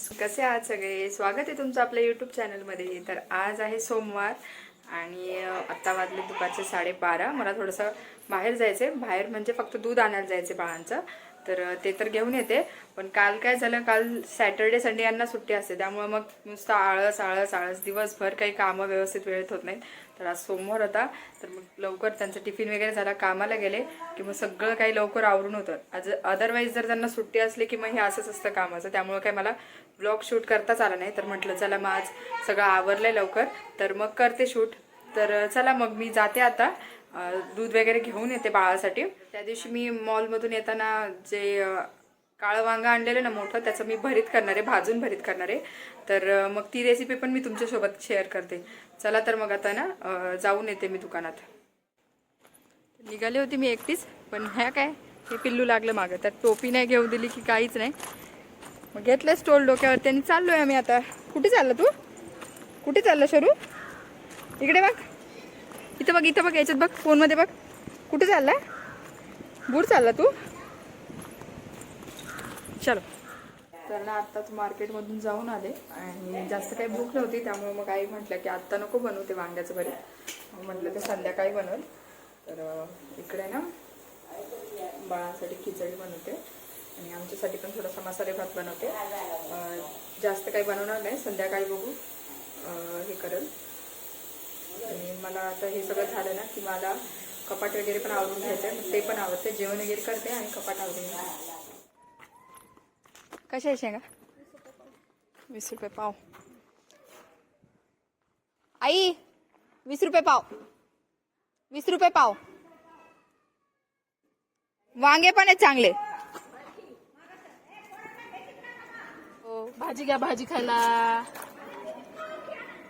Friends कसे आहात सगळे? स्वागत आहे तुमचं आपल्या यूट्यूब चॅनलमध्ये तर आज आहे सोमवार आणि आत्ता वाजले दुपारचे साडेबारा. मला थोडंसं बाहेर जायचं आहे बाहेर म्हणजे फक्त दूध आणायला जायचं बाळांचं. तर ते तर घेऊन येते. पण काल काय झालं? काल सॅटर्डे संडे यांना सुट्टी असते. त्यामुळे मग नुसतं आळस आळस आळस. दिवसभर काही कामं व्यवस्थित वेळेत होत नाहीत. तर आज सोमवार होता. तर मग लवकर त्यांचं टिफिन वगैरे झाला. कामाला गेले की मग सगळं काही लवकर आवरून होतं. आज अदरवाईज जर त्यांना सुट्टी असली की मग हे असंच असतं कामाचं. त्यामुळे काय मला ब्लॉग शूट करताच आला नाही तर म्हटलं चला मग आज सगळं आवरलंय लवकर तर मग करते शूट. तर चला मग मी जाते आता दूध वगैरे घेऊन येते बाळासाठी. त्या दिवशी मी मॉलमधून येताना जे काळं वांगं आणलेलं ना मोठं त्याचं मी भरीत करणार आहे भाजून भरीत करणार आहे. तर मग ती रेसिपी पण मी तुमच्यासोबत शेअर करते. चला तर मग आता ना जाऊन येते मी दुकानात. निघाली होती मी एकटीच पण ह्या काय हे पिल्लू लागलं मागं. त्यात टोपी नाही घेऊ दिली की काहीच नाही. मग घेतलं डोक्यावर. त्यांनी चाललो चाललोय आम्ही आता. कुठे चाललं तू? कुठे चाललं शरू? इकडे बघ. इथं बघ इथं बघ याच्यात बघ फोनमध्ये बघ. कुठे चालला बूर चालला तू? चलो. तर ना आत्ताच मार्केटमधून जाऊन आले आणि जास्त काही भूक नव्हती त्यामुळे मग आई म्हटलं की आत्ता नको बनवते वांग्याचं बरे म्हटलं ते संध्याकाळी बनवल. तर इकडे ना बाळांसाठी खिचडी बनवते. आणि आमच्यासाठी पण थोडासा मसाले भात बनवते. जास्त काही बनवणार नाही संध्याकाळी बघू. हे करेल. आणि मला आता हे सगळं झालं ना की मला कपाट वगैरे पण आवरून घ्यायचं आहे ते पण आवडते. जेवण वगैरे करते आणि कपाट आवरून घ्यायचं कशा आहे शेंगा? वीस रुपये पाव. आई वीस रुपये पाव. वीस रुपये पाव. वांगे पण आहेत चांगले. भाजी घ्या भाजी खायला.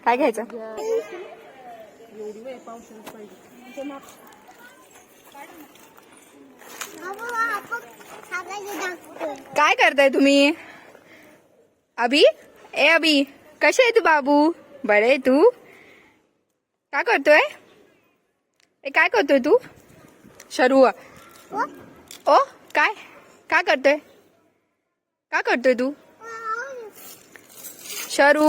काय घ्यायचं? एवढी वेळ पावसाळ्यात पाहिजे काय करताय तुम्ही? अभि? ए अभी कसे आहे तू बाबू? बरे आहे तू? काय करतोय? ए काय करतोय तू? शरू. ओ काय? काय करतोय? काय करतोय तू? शरू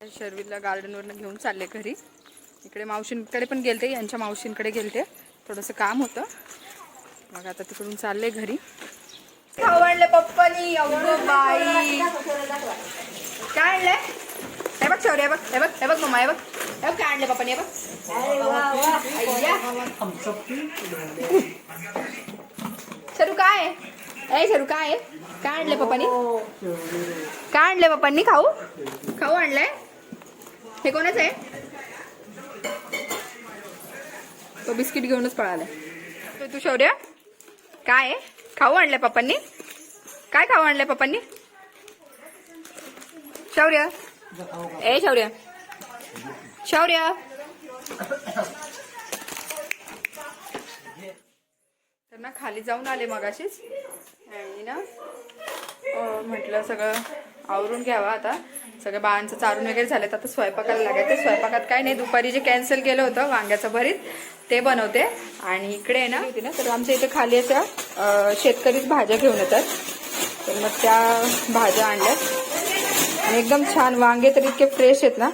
शर्विलला गार्डनवरनं घेऊन चालले घरी. इकडे मावशींकडे पण गेलते यांच्या मावशींकडे गेलते. थोडंसं काम होतं. मग आता तिकडून चालले घरी. आणले पप्पानी. अगं बाई. काय आणलंय? हे बघ शौर्य हे बघ हे बघ हे बघ मम्मा हे बघ. हे बघ काय आणले पप्पानी हे बघ. सरू शरू काय आहे? ए काय आहे? काय आणले पप्पानी काय आणले पप्पांनी खाऊ? खाऊ आणलंय? हे कोणाच आहे? तो बिस्किट घेऊनच पळालाय. तू शौर्य काय आहे? खाऊ आणलंय पप्पांनी काय खाऊ आणलंय पप्पांनी शौर्य ए शौर्य. शौर्य. तर ना खाली जाऊन आले मगाशीच. आणि ना म्हटलं सगळं आवरून घ्यावं आता. सगळं बाळांचं चारून वगैरे झालं तर आता स्वयंपाकाला लागायचं स्वयंपाकात काय नाही. दुपारी जे कॅन्सल केलं होतं वांग्याचं भरीत ते बनवते. आणि इकडे आहे ना होती ना तर आमच्या इथे खाली अशा शेतकरीच भाज्या घेऊन येतात. तर मग त्या भाज्या आणल्यात. एकदम छान वांगे तर इतके फ्रेश आहेत ना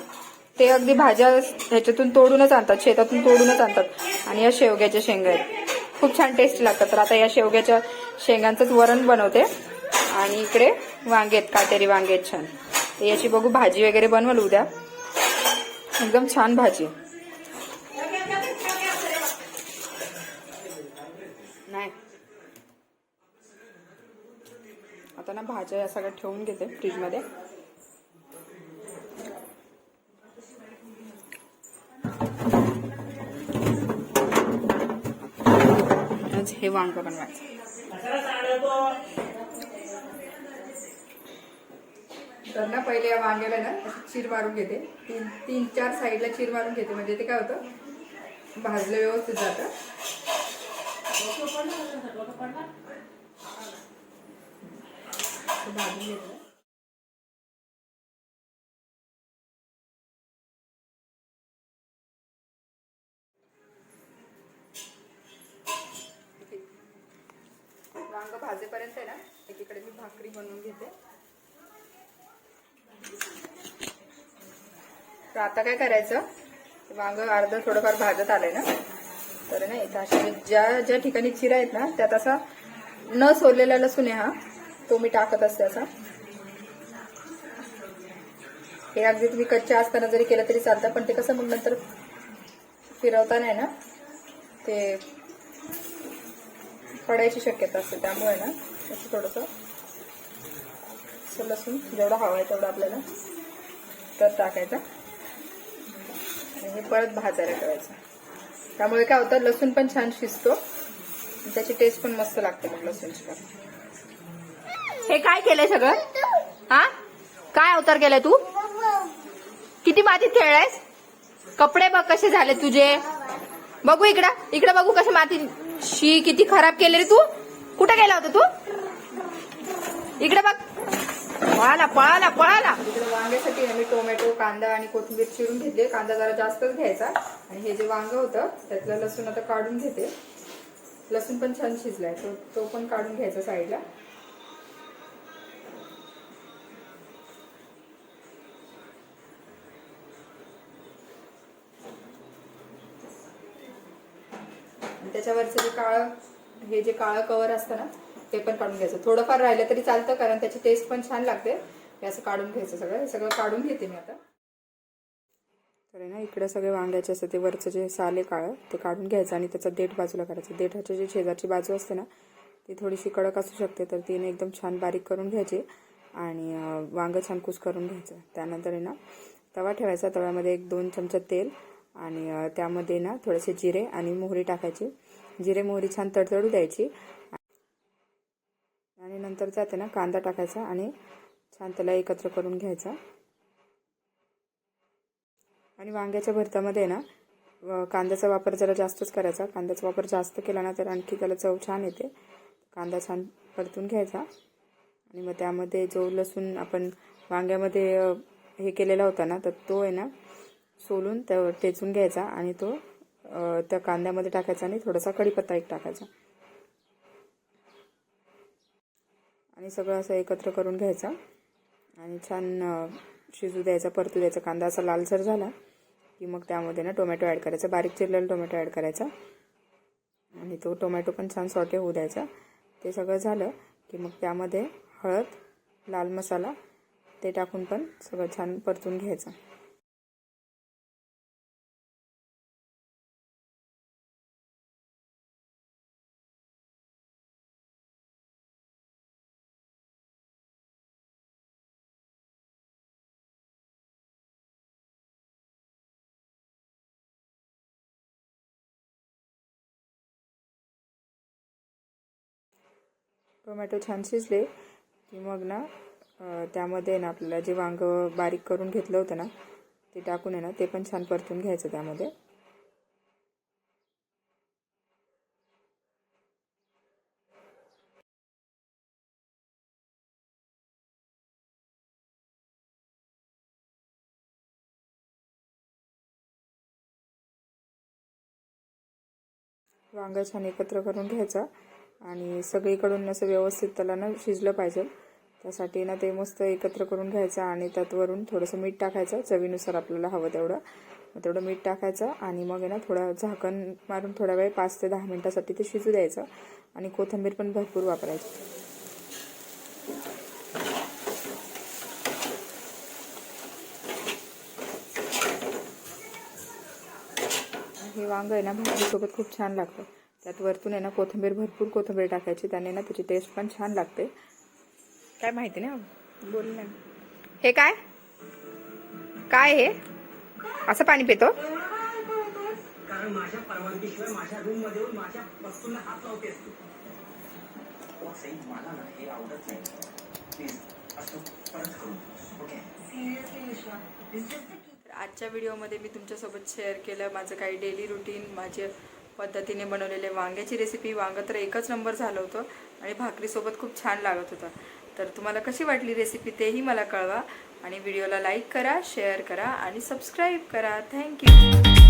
ते अगदी भाज्या ह्याच्यातून तोडूनच आणतात शेतातून तोडूनच आणतात. आणि या शेवग्याच्या शेंगा आहेत. खूप छान टेस्टी लागतात. तर आता या शेवग्याच्या शेंगांचंच वरण बनवते. आणि इकडे वांगे आहेत काटेरी वांगे आहेत छान. तर याची बघू भाजी वगैरे बनवल उद्या. एकदम छान भाजी. नाही. आता ना भाज्या या सगळ्या ठेवून घेते फ्रीजमध्ये आज हे वांग बनवायचं. तर ना पहिले या वांग्याला ना चीर मारून घेते. तीन तीन चार साईडला चीर मारून घेते. म्हणजे ते काय होतं? भाजलं व्यवस्थित जातं. भाजून घेतलं भाकरी बनवून घेते. तर आता काय करायचं? वांग अर्ध थोडंफार भाजत आलंय ना. तर नाही इथं अशा ज्या ज्या ठिकाणी चिरा आहेत ना त्यात असा न सोललेला लसूण आहे हा तो मी टाकत असते असा. हे अगदी तुम्ही कच्च्या असताना जरी केलं तरी चालतं पण ते कसं मग नंतर फिरवताना आहे ना ते पडायची शक्यता असते त्यामुळे ना असं थोडंसं असं लसूण जेवढं हवं आहे तेवढं आपल्याला तर टाकायचं. आणि परत भाजायला ठेवायचं. त्यामुळे काय होतं लसूण पण छान शिजतो. त्याची टेस्ट पण मस्त लागते मग लसूणची पण. हे काय केलंय सगळं? हा? काय अवतार केलाय तू? किती मातीत खेळलायस? कपडे बघ कसे झाले तुझे. बघू इकडं. इकडे बघू कसे माती शी किती खराब केले रे तू? कुठे गेला होता तू? इकडे बघ. पळाला पळाला पळाला इकडे वांग्यासाठी आम्ही मी टोमॅटो कांदा आणि कोथिंबीर चिरून घेतली. कांदा जरा जास्तच घ्यायचा. आणि हे जे वांग होतं त्यातलं लसूण आता काढून घेते. लसूण पण छान शिजलाय तो तो पण काढून घ्यायचा साईडला आणि त्याच्यावरचं जे काळं हे जे काळं कवर असतं ना ते पण काढून घ्यायचं. थोडंफार राहिलं तरी चालतं कारण त्याची टेस्ट पण छान लागते. हे असं काढून घ्यायचं सगळं. हे सगळं काढून घेते मी आता. तर ना इकडे सगळे वांग्याचे असतं ते वरचं जे साले काळं ते काढून घ्यायचं आणि त्याचा देठ बाजूला करायचं. देठाची जी शेजारची बाजू असते ना ती थोडीशी कडक असू शकते तर तिने एकदम छान बारीक करून घ्यायची आणि वांगं छान कुस करून घ्यायचं. त्यानंतर आहे ना तवा ठेवायचा. तव्यामध्ये एक दोन चमचा तेल आणि त्यामध्ये ना थोडेसे जिरे आणि मोहरी टाकायची. जिरे मोहरी छान तडतडू द्यायची. आणि नंतर जाते ना कांदा टाकायचा आणि छान त्याला एकत्र करून घ्यायचा. आणि वांग्याच्या भरतामध्ये ना व- कांद्याचा वापर जरा जास्तच करायचा. कांद्याचा वापर जास्त केला ना तर आणखी त्याला चव छान येते. कांदा छान परतून घ्यायचा. आणि मग त्यामध्ये जो लसूण आपण वांग्यामध्ये हे केलेला होता ना तर तो आहे ना सोलून त्या टेचून घ्यायचा आणि तो त्या कांद्यामध्ये टाकायचा आणि थोडासा कढीपत्ता एक टाकायचा. आणि सगळं असं एकत्र करून घ्यायचं. आणि छान शिजू द्यायचा परतू द्यायचा कांदा असा लालसर झाला की मग त्यामध्ये ना टोमॅटो ॲड करायचा. बारीक चिरलेला टोमॅटो ॲड करायचा. आणि तो टोमॅटो पण छान सॉटे होऊ द्यायचा. ते सगळं झालं की मग त्यामध्ये हळद लाल मसाला ते टाकून पण सगळं छान परतून घ्यायचं. टोमॅटो छान शिजले की मग ना त्यामध्ये ना आपल्याला जे वांग बारीक करून घेतलं होतं ना ते टाकून आहे ना ते पण छान परतून घ्यायचं त्यामध्ये. वांग छान एकत्र करून घ्यायचा. आणि सगळीकडून असं व्यवस्थित त्याला ना शिजलं पाहिजे. त्यासाठी ना ते मस्त एकत्र करून घ्यायचं आणि त्यात वरून थोडंसं मीठ टाकायचं. चवीनुसार आपल्याला हवं तेवढं. मग तेवढं मीठ टाकायचं आणि मग आहे ना थोडं झाकण मारून थोडा वेळ पाच ते दहा मिनटासाठी ते शिजू द्यायचं. आणि कोथिंबीर पण भरपूर वापरायची. हे वांग आहे ना भाजीसोबत खूप छान लागतं. त्यात वरतून आहे ना कोथिंबीर भरपूर कोथिंबीर टाकायची. त्याने ना त्याची टेस्ट पण छान लागते. काय माहिती ना? बोल ना. हे काय? काय हे? असं पाणी पितो? हे आवडत नाही. प्लीज असं परत करू ओके तर आजच्या व्हिडिओमध्ये मी तुमच्यासोबत शेअर केलं. माझं काही डेली रुटीन माझ्या पद्धतीने बनवलेले वांग्याची रेसिपी वांगं तर एकच नंबर झालं होतं आणि भाकरीसोबत खूप छान लागत होतं. तर तुम्हाला कशी वाटली रेसिपी तेही मला कळवा आणि व्हिडिओला लाईक करा शेअर करा आणि सबस्क्राईब करा. थँक्यू